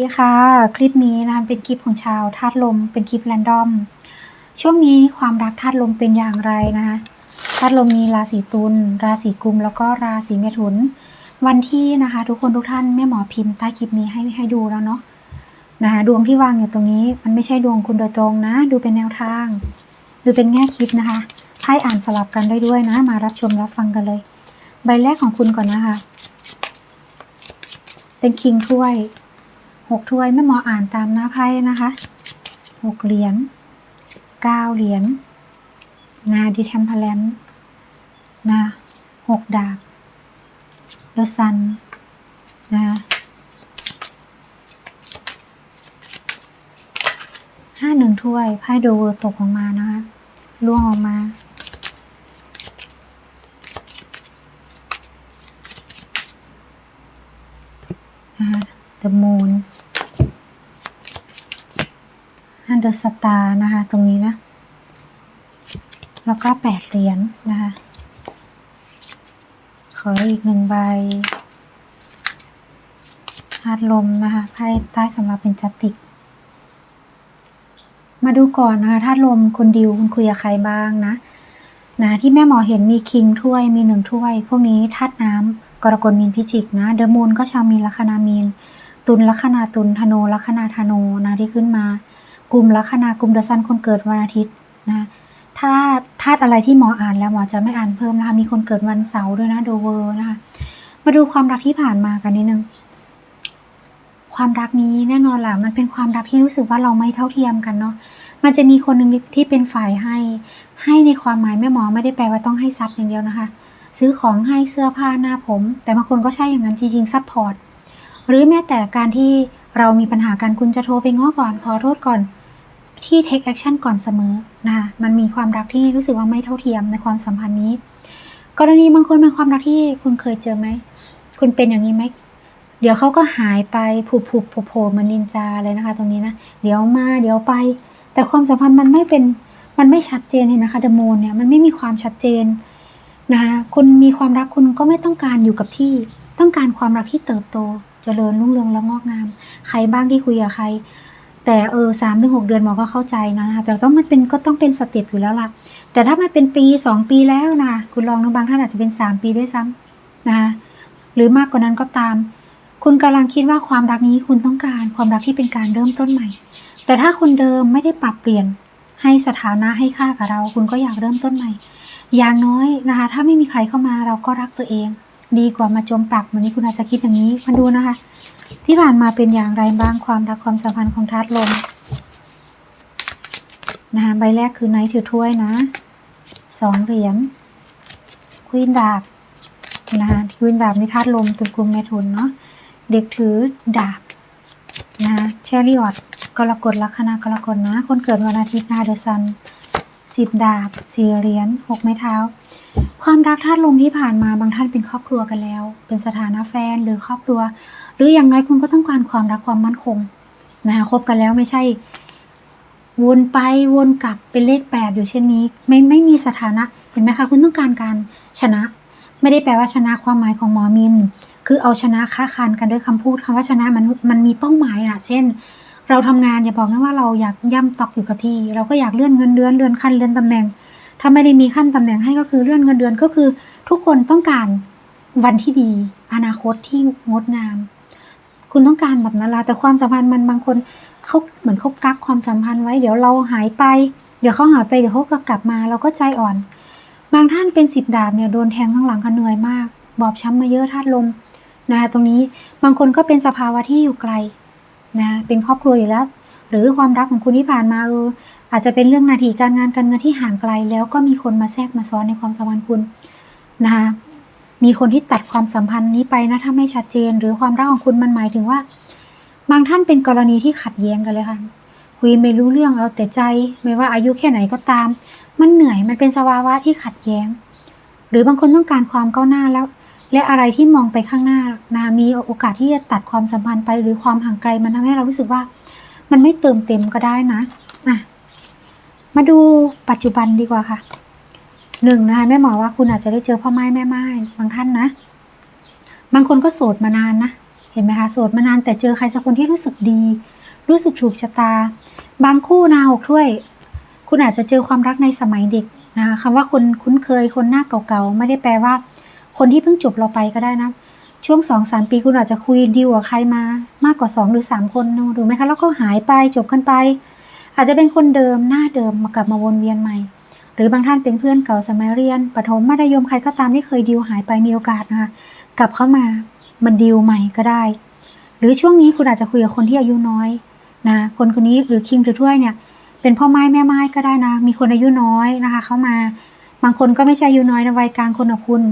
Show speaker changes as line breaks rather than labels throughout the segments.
ดีค่ะ คลิปนี้นะคะเป็นคลิปของชาวธาตุลม เป็นคลิปแรนดอม ช่วงนี้ความรักธาตุลมเป็นอย่างไรนะคะธาตุลมมีราศีตุล ราศีกุม แล้วก็ราศีเมถุน วันที่นะคะ ทุกคนทุกท่านแม่หมอพิมพ์ใต้คลิปนี้ให้ให้ดูแล้วเนาะนะคะดวงที่วางอยู่ตรงนี้ มันไม่ใช่ดวงคุณโดยตรงนะ ดูเป็นแนวทาง ดูเป็นแง่คิดนะคะไพ่อ่านสลับกันได้ด้วยนะ มารับชมรับฟังกันเลย ใบแรกของคุณก่อนนะคะ เป็นคิงถ้วย หกถ้วยแม่หมออ่านตามหน้าไพ่นะคะหกเหรียญเก้าเหรียญนาดิเทมเพลนนะหกดาบเดอะซันนะห้าหนึ่งถ้วยไพ่โดเวอร์ตกออกมานะคะล่วงออกมานะคะ The Moon อัน เดอร์สตาร์นะคะ ตรงนี้นะ แล้วก็แปดเหรียญนะคะ ขออีกหนึ่งใบธาตุลมนะคะไพ่ใต้สำหรับเป็นจัตติก มาดูก่อนนะคะธาตุลมคุณดิวคุณคุยกับใครบ้างนะนะที่แม่หมอเห็นมีคิงถ้วยมีหนึ่งถ้วย พวกนี้ธาตุน้ำกรกฎมีนพิจิกนะเดอะมูนก็ชาวมีนลัคนามีน ตุลลัคนาตุลธนูลัคนาธนูนะที่ขึ้นมา กลุ่มลัคนากุมเดอะซันคนเกิดวันอาทิตย์นะถ้าธาตุอะไรที่หมออ่านแล้วหมอจะไม่อ่านเพิ่มนะคะมีคนเกิดวันเสาร์ด้วยนะโดเวอร์นะคะมาดูความรักที่ผ่านมากันนิดนึงความรักนี้แน่นอนแหละมันเป็นความรักที่รู้สึกว่าเราไม่เท่าเทียมกันเนาะมันจะมีคนหนึ่งที่เป็นฝ่ายให้ ให้ในความหมายแม่หมอไม่ได้แปลว่าต้องให้ทรัพย์อย่างเดียวนะคะ ซื้อของให้เสื้อผ้าหน้าผม แต่บางคนก็ใช่อย่างนั้นจริงๆซัพพอร์ตหรือแม้แต่การที่เรามีปัญหากันคุณจะโทรไปง้อก่อนขอโทษก่อน ที่ take action ก่อนเสมอนะคะมันมีความรักที่รู้สึกว่าไม่เท่าเทียมในความสัมพันธ์นี้ กรณีบางคนเป็นความรักที่คุณเคยเจอไหม คุณเป็นอย่างนี้ไหม เดี๋ยวเขาก็หายไปผูบผูบโผล่เหมือนนินจาเลยนะคะ ตรงนี้นะ เดี๋ยวมา เดี๋ยวไป แต่ความสัมพันธ์มันไม่เป็น มันไม่ชัดเจนเห็นนะคะเดโมนเนี่ย มันไม่มีความชัดเจนนะคะคุณมีความรักคุณก็ไม่ต้องการอยู่กับที่ ต้องการความรักที่เติบโต เจริญรุ่งเรืองและงอกงาม ใครบ้างที่คุยกับใคร แต่เออสามถึงหกเดือนหมอก็เข้าใจนะคะแต่ต้องมันเป็นก็ต้องเป็นสเต็ปอยู่แล้วล่ะ แต่ถ้ามันเป็นปีสองปีแล้วนะคุณลองดูบางท่านอาจจะเป็นสามปีด้วยซ้ำนะคะหรือมากกว่านั้นก็ตาม คุณกำลังคิดว่าความรักนี้คุณต้องการความรักที่เป็นการเริ่มต้นใหม่ แต่ถ้าคนเดิมไม่ได้ปรับเปลี่ยนให้สถานะให้ค่ากับเรา คุณก็อยากเริ่มต้นใหม่ อย่างน้อยนะคะ ถ้าไม่มีใครเข้ามาเราก็รักตัวเอง ดีกว่ามาจมปลักวันนี้คุณอาจจะคิดอย่างนี้มาดูนะคะ ที่ผ่านมาเป็นอย่างไรบ้างความรักความสัมพันธ์ของธาตุลมนะคะใบแรกคือไนท์ถือถ้วยนะสองเหรียญควีนดาบนะคะควีนดาบในธาตุลมตุลกุมเมถุนเนาะเด็กถือดาบนะคะเชอริออตกรกฎลัคนากรกฎนะ คนเกิดวันอาทิตย์นาเดอะซันสิบดาบสี่เหรียญหกไม้เท้า ความรักธาตุลมที่ผ่านมาบางท่านเป็นครอบครัวกันแล้ว เป็นสถานะแฟนหรือครอบครัว หรืออย่างน้อยคุณก็ต้องการความรักความมั่นคงนะคะคบกันแล้วไม่ใช่ วนไปวนกลับเป็นเลขแปดอยู่เช่นนี้ ไม่ไม่มีสถานะเห็นไหมคะ คุณต้องการการชนะ ไม่ได้แปลว่าชนะความหมายของหมอมิน คือเอาชนะค้าคานกันด้วยคำพูดคำว่าชนะมันมันมีเป้าหมายนะเช่น เราทำงานอย่าบอกนะว่าเราอยากย่ำตอกอยู่กับที่ เราก็อยากเลื่อนเงินเดือนเลื่อนขั้นเลื่อนตำแหน่ง ถ้าไม่ได้มีขั้นตำแหน่งให้ก็คือเลื่อนเงินเดือนก็คือ ทุกคนต้องการวันที่ดี อนาคตที่งดงาม คุณต้องการแบบนั้นละแต่ความสัมพันธ์มันบางคนเขาเหมือนเขากักความสัมพันธ์ไว้เดี๋ยวเราหายไป เดี๋ยวเขาหายไปเดี๋ยวเขาก็กลับมาเราก็ใจอ่อน บางท่านเป็นสิบดาบเนี่ยโดนแทงข้างหลังก็เหนื่อยมาก บอบช้ำมาเยอะธาตุลมนะคะตรงนี้บางคนก็เป็นสภาวะที่อยู่ไกลนะเป็นครอบครัวอยู่แล้ว หรือความรักของคุณที่ผ่านมาเอออาจจะเป็นเรื่องนาทีการงานการเงินที่ห่างไกลแล้วก็มีคนมาแทรกมาซ้อนในความสัมพันธ์คุณนะคะ มีคนที่ตัดความสัมพันธ์นี้ไปนะถ้าไม่ชัดเจน หรือความรักของคุณมันหมายถึงว่า บางท่านเป็นกรณีที่ขัดแย้งกันเลยค่ะคุยไม่รู้เรื่องเอาแต่ใจ ไม่ว่าอายุแค่ไหนก็ตาม มันเหนื่อยมันเป็นสภาวะที่ขัดแย้ง หรือบางคนต้องการความก้าวหน้าแล้ว และอะไรที่มองไปข้างหน้านะมีโอกาสที่จะตัดความสัมพันธ์ไป หรือความห่างไกลมันทำให้เรารู้สึกว่า มันไม่เติมเต็มก็ได้นะอะมาดูปัจจุบันดีกว่าค่ะ หนึ่งนะคะแม่หมอว่าคุณอาจจะได้เจอพ่อไม้แม่ไม้บางท่านนะ บางคนก็โสดมานานนะ เห็นไหมคะโสดมานานแต่เจอใครสักคนที่รู้สึกดี รู้สึกถูกชะตา บางคู่นาหกถ้วย คุณอาจจะเจอความรักในสมัยเด็กนะคะคำว่าคนคุ้นเคยคนหน้าเก่าๆไม่ได้แปลว่า คนที่เพิ่งจบเราไปก็ได้นะช่วงสองสามปีคุณอาจจะคุยดีลกับใครมามากกว่าสองหรือสามคนดูไหมคะแล้วก็หายไปจบกันไป อาจจะเป็นคนเดิมหน้าเดิมมากลับมาวนเวียนใหม่ รือบางท่านเป็นเพื่อนเก่าสมัยเรียนประถมมัธยมใครก็ตามที่เคยดีลหายไปมีโอกาสนะคะกลับเข้ามามันดีลใหม่ก็ได้ หรือช่วงนี้คุณอาจจะคุยกับคนที่อายุน้อยนะคนคนนี้หรือคิงหรือถ้วยเนี่ย เป็นพ่อไม้แม่ไม้ก็ได้นะ มีคนอายุน้อยนะคะ เข้ามา บางคนก็ไม่ใช่อายุน้อยนะวัยกลางคนกับคุณ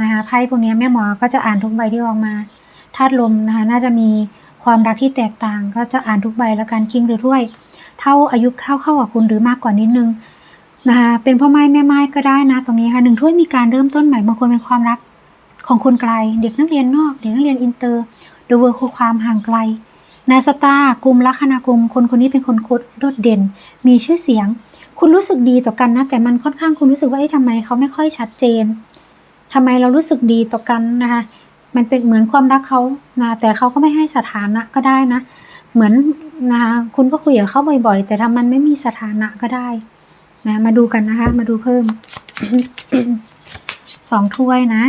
นะคะไพ่พวกนี้แม่หมอก็จะอ่านทุกใบที่ออกมาธาตุลมนะคะน่าจะมีความรักที่แตกต่าง ก็จะอ่านทุกใบแล้วกันคิงหรือถ้วย เท่าอายุเท่าเข้ากับคุณหรือมากกว่านิดนึง นะคะเป็นพ่อไม้แม่ไม้ก็ได้นะ ตรงนี้ค่ะหนึ่งถ้วยมีการเริ่มต้นใหม่บางคนเป็นความรักของคนไกล เด็กนักเรียนนอกเด็กนักเรียนอินเตอร์หรือว่าคือความห่างไกลนาสตากลุ่มลัคนากุมคนคนนี้เป็นคนคตรโดดเด่น มีชื่อเสียง คุณรู้สึกดีต่อกันนะ แต่มันค่อนข้างคุณรู้สึกว่าเอ๊ะทำไมเขาไม่ค่อยชัดเจนทำไมเรารู้สึกดีต่อกันนะคะมันเป็นเหมือนความรักเขานะแต่เขาก็ไม่ให้สถานะก็ได้นะ เหมือนนะคะคุณก็คุยกับเขาบ่อยๆ แต่ถ้ามันไม่มีสถานะก็ได้ นะมาดูกันนะคะ มาดูเพิ่มสองถ้วยนะ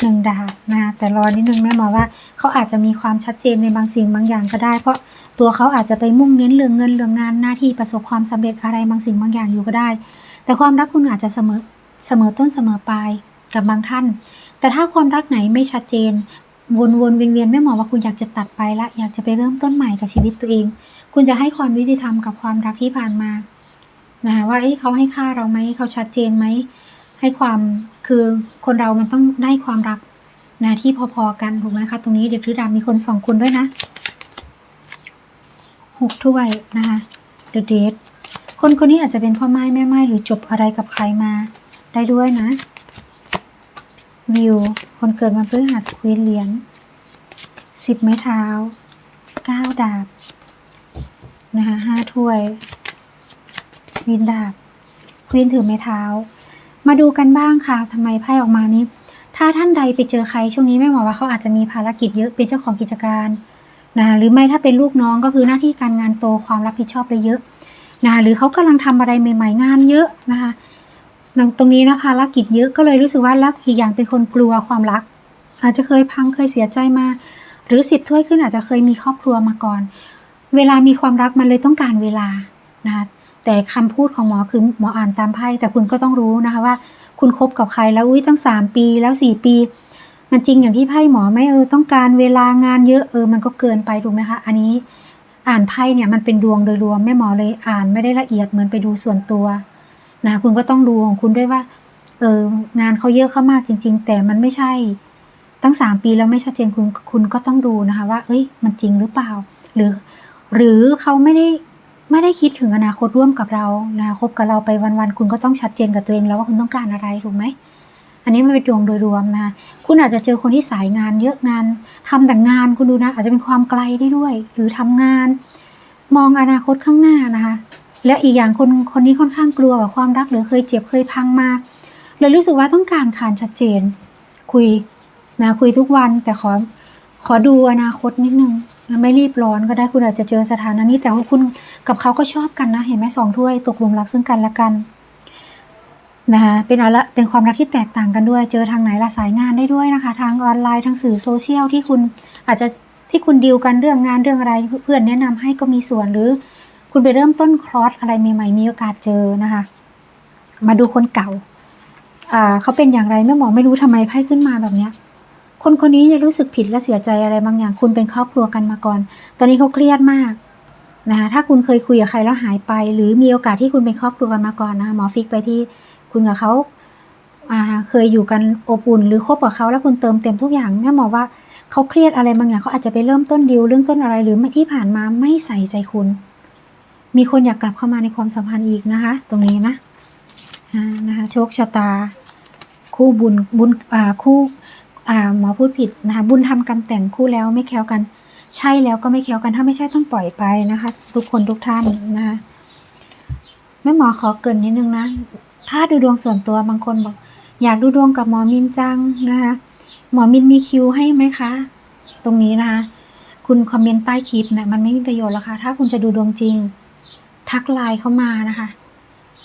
หนึ่งดาบนะแต่รอนิดนึงแม่หมอว่าเขาอาจจะมีความชัดเจนในบางสิ่งบางอย่างก็ได้ เพราะตัวเขาอาจจะไปมุ่งเน้นเรื่องเงินเรื่องงานหน้าที่ประสบความสำเร็จอะไรบางสิ่งบางอย่างอยู่ก็ได้ แต่ความรักคุณอาจจะเสมอเสมอต้นเสมอปลายกับบางท่าน แต่ถ้าความรักไหนไม่ชัดเจน วนวนเวียนเวียนไม่หมอว่าคุณอยากจะตัดไปละอยากจะไปเริ่มต้นใหม่กับชีวิตตัวเอง คุณจะให้ความยุติธรรมกับความรักที่ผ่านมา นะคะว่าเอ้ยเขาให้ค่าเราไหมเขาชัดเจนไหมให้ความคือคนเรามันต้องได้ความรักนะที่พอๆกันถูกไหมคะตรงนี้เด็กถือดาบมีคนสองคนด้วยนะหกถ้วยนะคะเดอะเดทคนคนนี้อาจจะเป็นพ่อไม้แม่ไม้หรือจบอะไรกับใครมา ได้ด้วยนะวิวคนเกิดมาเพื่อหัดควีนเหรียญสิบไม้เท้าเก้าดาบนะคะห้าถ้วย วีนดาบควีนถือไม้เท้า มาดูกันบ้างค่ะทำไมไพ่ออกมานี้ ถ้าท่านใดไปเจอใครช่วงนี้แม่หมอว่าเขาอาจจะมีภารกิจเยอะเป็นเจ้าของกิจการนะหรือไม่ถ้าเป็นลูกน้องก็คือหน้าที่การงานโตความรับผิดชอบเลยเยอะนะหรือเขากำลังทำอะไรใหม่ ๆ งานเยอะนะคะตรงนี้นะภารกิจเยอะก็เลยรู้สึกว่าแล้วอีกอย่างเป็นคนกลัวความรัก อาจจะเคยพังเคยเสียใจมา หรือสิบถ้วยขึ้นอาจจะเคยมีครอบครัวมาก่อน เวลามีความรักมันเลยต้องการเวลานะคะ แต่คำพูดของหมอคือหมออ่านตามไพ่แต่คุณก็ต้องรู้นะคะว่า คุณคบกับใครแล้วอุ้ยตั้งสามปีแล้วสี่ปี มันจริงอย่างที่ไพ่หมอไหม่เออต้องการเวลางานเยอะเออมันก็เกินไปถูกไหมคะอันนี้อ่านไพ่เนี่ยมันเป็นดวงโดยรวมแม่หมอเลยอ่านไม่ได้ละเอียดเหมือนไปดูส่วนตัวนะคุณก็ต้องดูของคุณด้วยว่าเอองานเขาเยอะเข้ามากจริง ๆ แต่มันไม่ใช่ ตั้งสามปีแล้วไม่ชัดเจนคุณคุณก็ต้องดูนะคะว่า เอ้ย มันจริงหรือเปล่า หรือ หรือเขาไม่ได้ ไม่ได้คิดถึงอนาคตร่วมกับเราอนะคบกับเราไปวันๆคุณก็ต้องชัดเจนกับตัวเองแล้วว่าคุณต้องการอะไรถูกไหมอันนี้มันเป็นดวงโดยรวมนะคุณอาจจะเจอคนที่สายงานเยอะงานทำแต่งานคุณดูนะ อาจจะเป็นความไกลได้ด้วย หรือทำงาน มองอนาคตข้างหน้านะคะและอีกอย่างคนคนนี้ค่อนข้างกลัวกับความรักหรือเคยเจ็บเคยพังมาเลยรู้สึกว่าต้องการขานชัดเจน คุยนะคุยทุกวันแต่ขอขอดูอนาคตนิดนึง ไม่รีบร้อนก็ได้คุณอาจจะเจอสถานะนี้แต่ว่าคุณกับเขาก็ชอบกันนะ เห็นไหมสองถ้วยตกหลุมรักซึ่งกันและกันนะคะเป็นอะไรเป็นความรักที่แตกต่างกันด้วย เจอทางไหนละสายงานได้ด้วยนะคะ ทางออนไลน์ทางสื่อโซเชียลที่คุณอาจจะที่คุณดีลกันเรื่องงานเรื่องอะไร เพื่อนแนะนำให้ก็มีส่วนหรือ คุณไปเริ่มต้นคลอสอะไรใหม่ ๆ มีโอกาสเจอนะคะ มาดูคนเก่าอ่าเขาเป็นอย่างไรแม่หมอไม่รู้ทำไมไพ่ขึ้นมาแบบเนี้ย คนคนนี้จะรู้สึกผิดและเสียใจอะไรบางอย่าง คุณเป็นครอบครัวกันมาก่อน ตอนนี้เขาเครียดมากนะคะถ้าคุณเคยคุยกับใครแล้วหายไป หรือมีโอกาสที่คุณเป็นครอบครัวกันมาก่อนนะคะหมอฟิกไปที่คุณกับเขาเคยอยู่กันอบอุ่นหรือคบกับเขาแล้วคุณเติมเต็มทุกอย่างแม่หมอว่าเขาเครียดอะไรบางอย่างเขาอาจจะไปเริ่มต้นดิวเรื่องต้นอะไรหรือที่ผ่านมาไม่ใส่ใจคุณ มีคนอยากกลับเข้ามาในความสัมพันธ์อีกนะคะ ตรงนี้นะนะคะโชคชะตา คู่บุญบุญคู่ หมอพูดผิดนะคะบุญทำกรรมแต่งคู่แล้วไม่แคล้วกัน ใช่แล้วก็ไม่แคล้วกันถ้าไม่ใช่ต้องปล่อยไปนะคะ ทุกคนทุกท่านนะคะแม่หมอขอเกินนิดนึงนะ ถ้าดูดวงส่วนตัวบางคนบอก อยากดูดวงกับหมอมินจังนะคะหมอมินมีคิวให้ไหมคะ ตรงนี้นะคะ คุณคอมเมนต์ใต้คลิปเนะมันไม่มีประโยชน์แล้วค่ะ ถ้าคุณจะดูดวงจริง ทักไลน์เข้ามานะคะ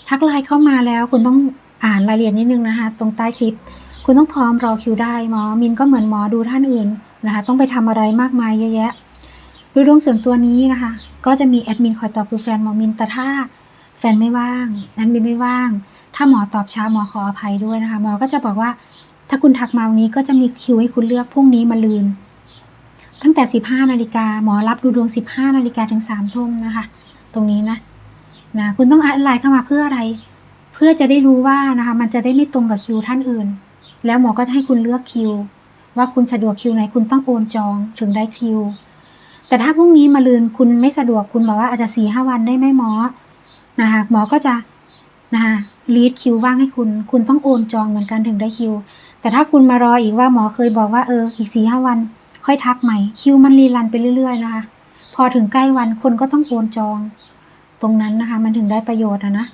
ทักไลน์เข้ามาแล้วคุณต้องอ่านรายละเอียดนิดนึงนะคะ ตรงใต้คลิป คุณต้องพร้อมรอคิวได้หมอมินก็เหมือนหมอดูท่านอื่นนะคะ ต้องไปทำอะไรมากมายเยอะแยะดูดวงส่วนตัวนี้นะคะ ก็จะมีแอดมินคอยตอบคือแฟนหมอมินแต่ถ้าแฟนไม่ว่างแอดมินไม่ว่าง ถ้าหมอตอบช้าหมอขออภัยด้วยนะคะ หมอก็จะบอกว่า ถ้าคุณทักมาวันนี้ก็จะมีคิวให้คุณเลือกพรุ่งนี้มาลืน ตั้งแต่ 15นาฬิกาหมอรับดูดวง 15นาฬิกาถึง3ทุ่มนะคะ ตรงนี้นะนะคุณต้องอะไรเข้ามาเพื่ออะไร เพื่อจะได้รู้ว่านะคะ มันจะได้ไม่ตรงกับคิวท่านอื่น แล้วหมอก็จะให้คุณเลือกคิว ว่าคุณสะดวกคิวไหนคุณต้องโอนจองถึงได้คิว แต่ถ้าพรุ่งนี้มาลืนคุณไม่สะดวกคุณบอกว่าอาจจะสี่ห้าวันได้ไหมหมอนะคะหมอก็จะนะคะลีดคิวว่างให้คุณ คุณต้องโอนจองเหมือนกันถึงได้คิว แต่ถ้าคุณมารออีกว่าหมอเคยบอกว่าเอออีกสี่ห้าวัน ค่อยทักใหม่คิวมันรีรันไปเรื่อยๆนะคะ พอถึงใกล้วันคนก็ต้องโอนจอง ตรงนั้นนะคะ มันถึงได้ประโยชน์อะนะ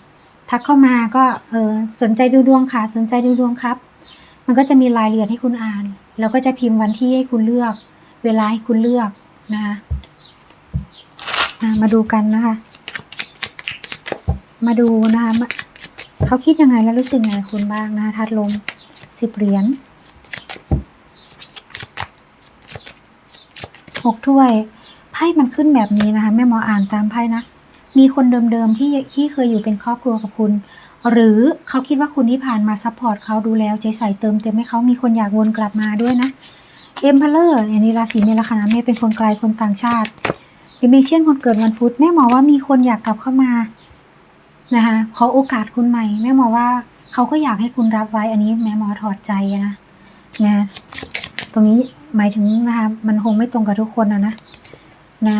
ทักเข้ามาก็เออสนใจดูดวงค่ะ สนใจดูดวงครับ มันก็จะมีรายละเอียดให้คุณอ่าน แล้วก็จะพิมพ์วันที่ให้คุณเลือก เวลาให้คุณเลือกนะคะมาดูกันนะคะ มาดูนะคะเขาคิดยังไงแล้วรู้สึกยังไงคุณบ้างนะคะทัดลมสิบเหรียญหกถ้วยไพ่มันขึ้นแบบนี้นะคะ แม่หมออ่านตามไพ่นะ มีคนเดิมๆที่ที่เคยอยู่เป็นครอบครัวกับคุณ หรือเขาคิดว่าคุณที่ผ่านมาซัพพอร์ตเขาดูแลใจใส่เติมเต็มให้เขามีคนอยากวนกลับมาด้วยนะเอ็มพลเลอร์อันนี้ราศีเมษลัคนาเมษเป็นคนไกลคนต่างชาติเดมิเชียนคนเกิดวันพุธแม่หมอว่ามีคนอยากกลับเข้ามานะคะขอโอกาสคุณใหม่แม่หมอว่าเขาก็อยากให้คุณรับไว้อันนี้แม่หมอถอดใจนะนะตรงนี้หมายถึงนะคะมันคงไม่ตรงกับทุกคนนะนะนะ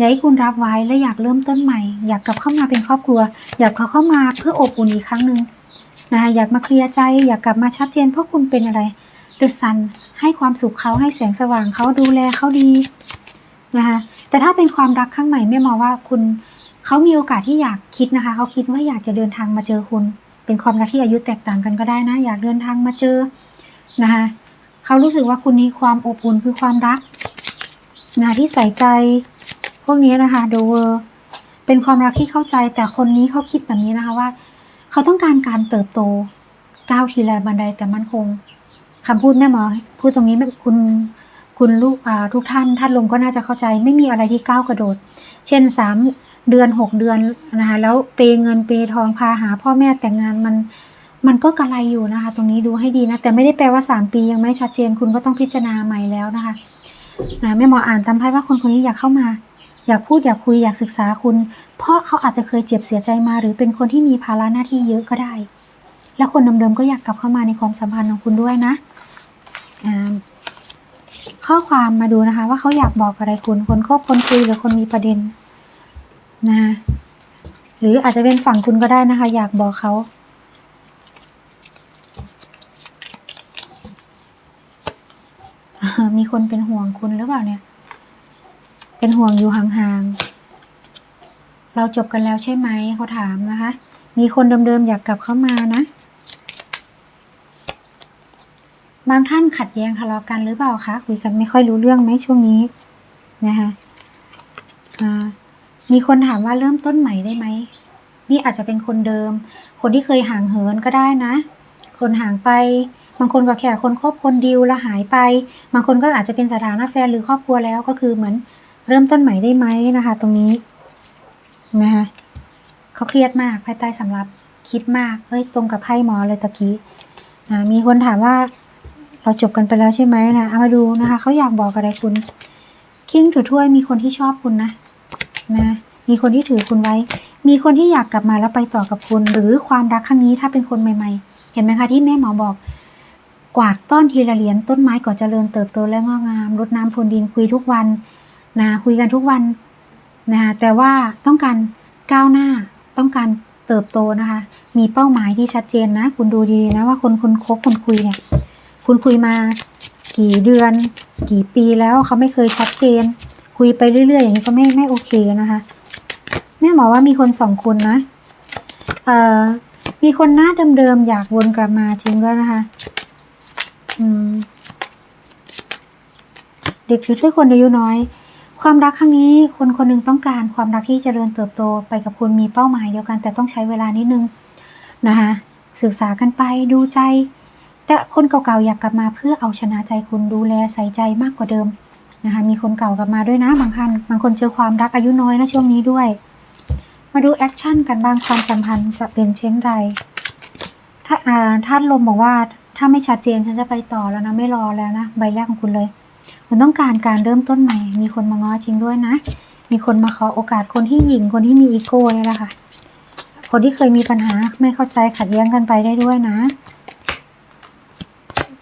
อยากให้คุณรับไว้และอยากเริ่มต้นใหม่ อยากกลับเข้ามาเป็นครอบครัว อยากกลับเข้ามาเพื่ออบอุ่นอีกครั้งหนึ่งนะคะอยากมาเคลียร์ใจอยากกลับมาชัดเจนเพราะคุณเป็นอะไรเดอะซันให้ความสุขเขาให้แสงสว่างเขาดูแลเขาดีนะคะแต่ถ้าเป็นความรักข้งใหม่แม่มองว่าคุณเขามีโอกาสที่อยากคิดนะคะเขาคิดว่าอยากจะเดินทางมาเจอคุณ เป็นความรักที่อายุแตกต่างกันก็ได้นะ อยากเดินทางมาเจอนะคะเขารู้สึกว่าคุณมีความอบอุ่นคือความรักนะที่ใส่ใจ วกนี้นะคะดูเวอร์เป็นความรักที่เข้าใจแต่คนนี้เขาคิดแบบนี้นะคะว่า เขาต้องการการเติบโตก้าวทีละบันไดแต่มั่นคงคำพูดแม่หมอพูดตรงนี้แม่คุณคุณลูกทุกท่านท่านลงก็น่าจะเข้าใจ ไม่มีอะไรที่ก้าวกระโดด เช่นสามเดือนหกเดือนนะคะแล้วเปย์เงินเปย์ทองพาหา พ่อแม่แต่งงานมันมันก็กระไรอยู่นะคะ ตรงนี้ดูให้ดีนะ แต่ไม่ได้แปลว่าสามปียังไม่ชัดเจนคุณก็ต้องพิจารณาใหม่แล้วนะคะนะแม่หมออ่านตามไพ่ว่าคนคนนี้อยากเข้ามา อยากพูดอยากคุยอยากศึกษาคุณ เพราะเขาอาจจะเคยเจ็บเสียใจมา หรือเป็นคนที่มีภาระหน้าที่เยอะก็ได้ และคนเดิมๆก็อยากกลับเข้ามาในความสัมพันธ์ของคุณด้วยนะข้อความมาดูนะคะ ว่าเขาอยากบอกอะไรคุณ คนคบคนคุยหรือคนมีประเด็นนะคะหรืออาจจะเป็นฝั่งคุณก็ได้นะคะ อยากบอกเขามีคนเป็นห่วงคุณหรือเปล่าเนี่ย เป็นห่วงอยู่ห่างๆ เราจบกันแล้วใช่ไหมเขาถามนะคะ มีคนเดิมๆอยากกลับเข้ามานะ บางท่านขัดแย้งทะเลาะกันหรือเปล่าคะ คุยกันไม่ค่อยรู้เรื่องไหมช่วงนี้นะคะมีคนถามว่าเริ่มต้นใหม่ได้ไหม นี่อาจจะเป็นคนเดิม คนที่เคยห่างเหินก็ได้นะ คนห่างไป บางคนก็แค่คนคบคนดิวแล้วหายไป บางคนก็อาจจะเป็นสถานะแฟนหรือครอบครัวแล้วก็คือเหมือน เริ่มต้นใหม่ได้ไหมนะคะ ตรงนี้นะคะเขาเครียดมากภายใต้สำรับคิดมากเฮ้ยตรงกับไพ่หมอเลยตะกี้อ่ามีคนถามว่าเราจบกันไปแล้วใช่ไหมนะเอามาดูนะคะเขาอยากบอกอะไรคุณคิงถือถ้วยมีคนที่ชอบคุณนะนะมีคนที่ถือคุณไว้ มีคนที่อยากกลับมาแล้วไปต่อกับคุณ หรือความรักครั้งนี้ถ้าเป็นคนใหม่ ๆ เห็นไหมคะที่แม่หมอบอก กวาดต้นทีละเหรียญต้นไม้ก่อเจริญเติบโตและงอกงามรดน้ำพรวนดินคุยทุกวัน นะคุยกันทุกวันนะแต่ว่าต้องการก้าวหน้าต้องการเติบโตนะคะ มีเป้าหมายที่ชัดเจนนะ คุณดูดีๆนะว่าคนคนคบคนคุยเนี่ย คุณคุยมากี่เดือน กี่ปีแล้วเขาไม่เคยชัดเจน คุยไปเรื่อย ๆ อย่างนี้ก็ไม่ไม่โอเคนะคะแม่หมอว่ามีคนสองคนนะเอ่อมีคนหน้าเดิมๆอยากวนกลับมาจริงด้วยนะคะอืมเด็กถือถ้วยคนอายุน้อย ความรักครั้งนี้คนคนหนึงต้องการความรักที่เจริญเติบโตไปกับคุณมีเป้าหมายเดียวกัน แต่ต้องใช้เวลานิดนึงนะคะศึกษากันไปดูใจ แต่คนเก่าๆอยากกลับมาเพื่อเอาชนะใจคุณดูแลใส่ใจมากกว่าเดิมนะคะมีคนเก่ากลับมาด้วยนะบางท่านบางคนเจอความรักอายุน้อยนะช่วงนี้ด้วย มาดูแอคชั่นกันบ้างความสัมพันธ์จะเป็นเช่นไรถ้าอ่าท่านลมบอกว่าถ้าไม่ชัดเจนฉันจะไปต่อแล้วนะไม่รอแล้วนะใบแรกของคุณเลย คุณต้องการการเริ่มต้นใหม่ มีคนมาง้อจริงด้วยนะ มีคนมาขอโอกาสคนที่หญิงคนที่มีอีโก้เนี่ยแหละค่ะ คนที่เคยมีปัญหาไม่เข้าใจขัดแย้งกันไปได้ด้วยนะ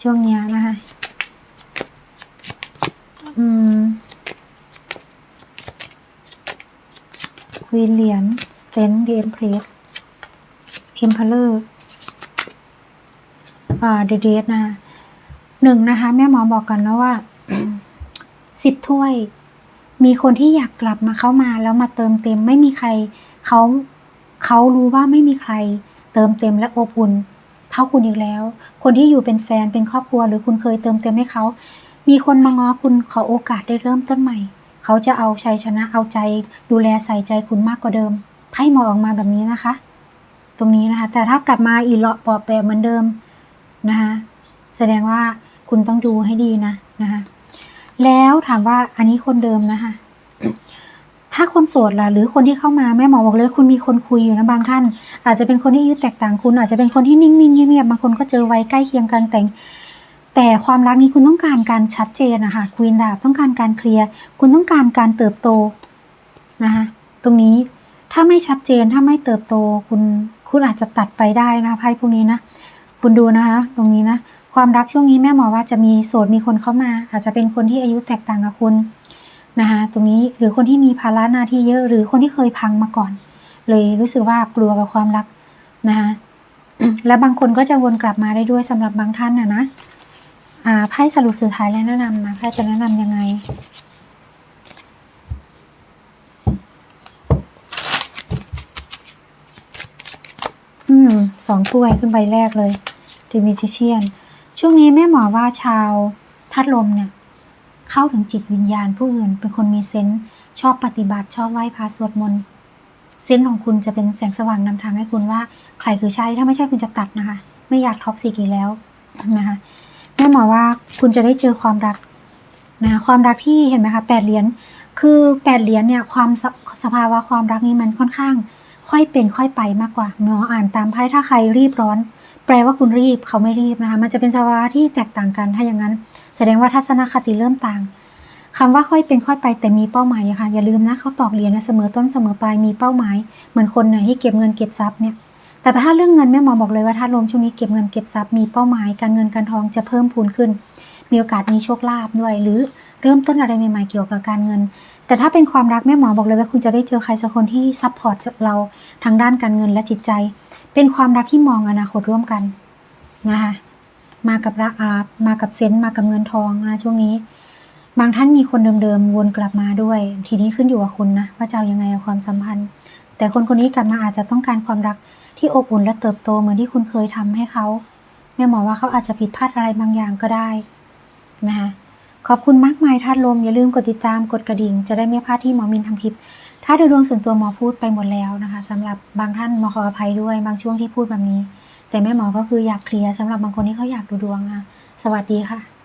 ช่วงเนี้ยนะคะ อืมวีเหรียญสเตนเดมเพลสเอ็มพลเลอร์อ่าเดเดสนะคะหนึ่งนะคะ แม่หมอบอกกันนะว่า สิบถ้วย มีคนที่อยากกลับมาเข้ามาแล้วมาเติมเต็มไม่มีใครเขาเขารู้ว่าไม่มีใคร เติมเต็มและอบอุ่นเท่าคุณอีกแล้ว คนที่อยู่เป็นแฟนเป็นครอบครัว หรือคุณเคยเติมเต็มให้เขา มีคนมาง้อคุณขอโอกาสได้เริ่มต้นใหม่ เขาจะเอาชัยชนะเอาใจ ดูแลใส่ใจคุณมากกว่าเดิมไพ่หมอออกมาแบบนี้นะคะ ตรงนี้นะคะ แต่ถ้ากลับมาอีหลาะปอแปรเหมือนเดิมนะคะแสดงว่าคุณต้องดูให้ดีนะนะคะ แล้วถามว่าอันนี้คนเดิมนะคะถ้าคนโสดล่ะหรือคนที่เข้ามาแม่หมอบอกเลยคุณมีคนคุยอยู่นะบางท่าน อาจจะเป็นคนที่อายุแตกต่างคุณ อาจจะเป็นคนที่นิ่งๆเงียบๆบางคนก็เจอไว้ใกล้เคียงกันแต่งแต่ความรักนี้คุณต้องการการชัดเจนนะคะควีนดาบต้องการการเคลียร์คุณต้องการการเติบโตนะคะตรงนี้ถ้าไม่ชัดเจนถ้าไม่เติบโตคุณคุณอาจจะตัดไปได้นะไพ่พวกนี้นะ คุณดูนะคะ ตรงนี้นะ ความรักช่วงนี้แม่หมอว่าจะมีโสดมีคนเข้ามา อาจจะเป็นคนที่อายุแตกต่างกับคุณนะคะตรงนี้หรือคนที่มีภาระหน้าที่เยอะ หรือคนที่เคยพังมาก่อน เลยรู้สึกว่ากลัวกับความรักนะคะและบางคนก็จะวนกลับมาได้ด้วยสำหรับบางท่านนะนะอ่าไพ่สรุปสุดท้ายและแนะนำนะไพ่จะแนะนำยังไงอืมสองถ้วยขึ้นใบแรกเลยดีมิจิเชียน ช่วงนี้แม่หมอว่าชาวทัดลมเนี่ยเข้าถึงจิตวิญญาณผู้อื่น เป็นคนมีเซนส์ชอบปฏิบัติชอบไหว้พระสวดมนต์เซนส์ของคุณจะเป็นแสงสว่างนำทางให้คุณว่า ใครคือใช่ถ้าไม่ใช่คุณจะตัดนะคะ ไม่อยากท็อกซิกอีกแล้วนะคะแม่หมอว่าคุณจะได้เจอความรักนะความรักที่เห็นไหมคะแปดเหรียญคือแปดเหรียญเนี่ยความสสภาวะความรักนี้มันค่อนข้าง ค่อยเป็นค่อยไปมากกว่าหมออ่านตามไพ่ถ้าใครรีบร้อน แปลว่าคุณรีบเขาไม่รีบนะคะมันจะเป็นสภาวะที่แตกต่างกันถ้าอย่างนั้น แสดงว่าทัศนคติเริ่มต่างคำว่าค่อยเป็นค่อยไปแต่มีเป้าหมายอะค่ะอย่าลืมนะเขาตอกเหรียญนะเสมอต้นเสมอปลายมีเป้าหมาย เหมือนคนเนี่ยที่เก็บเงินเก็บทรัพย์เนี่ยแต่ถ้าเรื่องเงินแม่หมอบอกเลยว่าถ้าลมช่วงนี้เก็บเงินเก็บทรัพย์มีเป้าหมาย การเงินการทองจะเพิ่มพูนขึ้น มีโอกาสมีโชคลาภด้วย หรือเริ่มต้นอะไรใหม่ๆเกี่ยวกับการเงิน แต่ถ้าเป็นความรักแม่หมอบอกเลยว่าคุณจะได้เจอใครสักคนที่ซัพพอร์ตเราทางด้านการเงินและจิตใจ เป็นความรักที่มองอนาคตร่วมกันนะคะมากับรักอามากับเซนต์มากับเงินทองนะช่วงนี้ บางท่านมีคนเดิมๆวนกลับมาด้วย ทีนี้ขึ้นอยู่กับคุณนะว่าจะเอายังไงกับความสัมพันธ์ แต่คนคนนี้กลับมาอาจจะต้องการความรักที่อบอุ่นและเติบโตเหมือนที่คุณเคยทำให้เขาแม่หมอว่าเขาอาจจะผิดพลาดอะไรบางอย่างก็ได้นะคะขอบคุณมากมายท่านลมอย่าลืมกดติดตามกดกระดิ่ง จะได้ไม่พลาดที่หมอมินทำคลิป ถ้าดูดวงส่วนตัวหมอพูดไปหมดแล้วนะคะสำหรับบางท่านหมอขออภัยด้วย บางช่วงที่พูดแบบนี้ แต่แม่หมอก็คืออยากเคลียร์สำหรับบางคนที่เขาอยากดูดวงนะสวัสดีค่ะ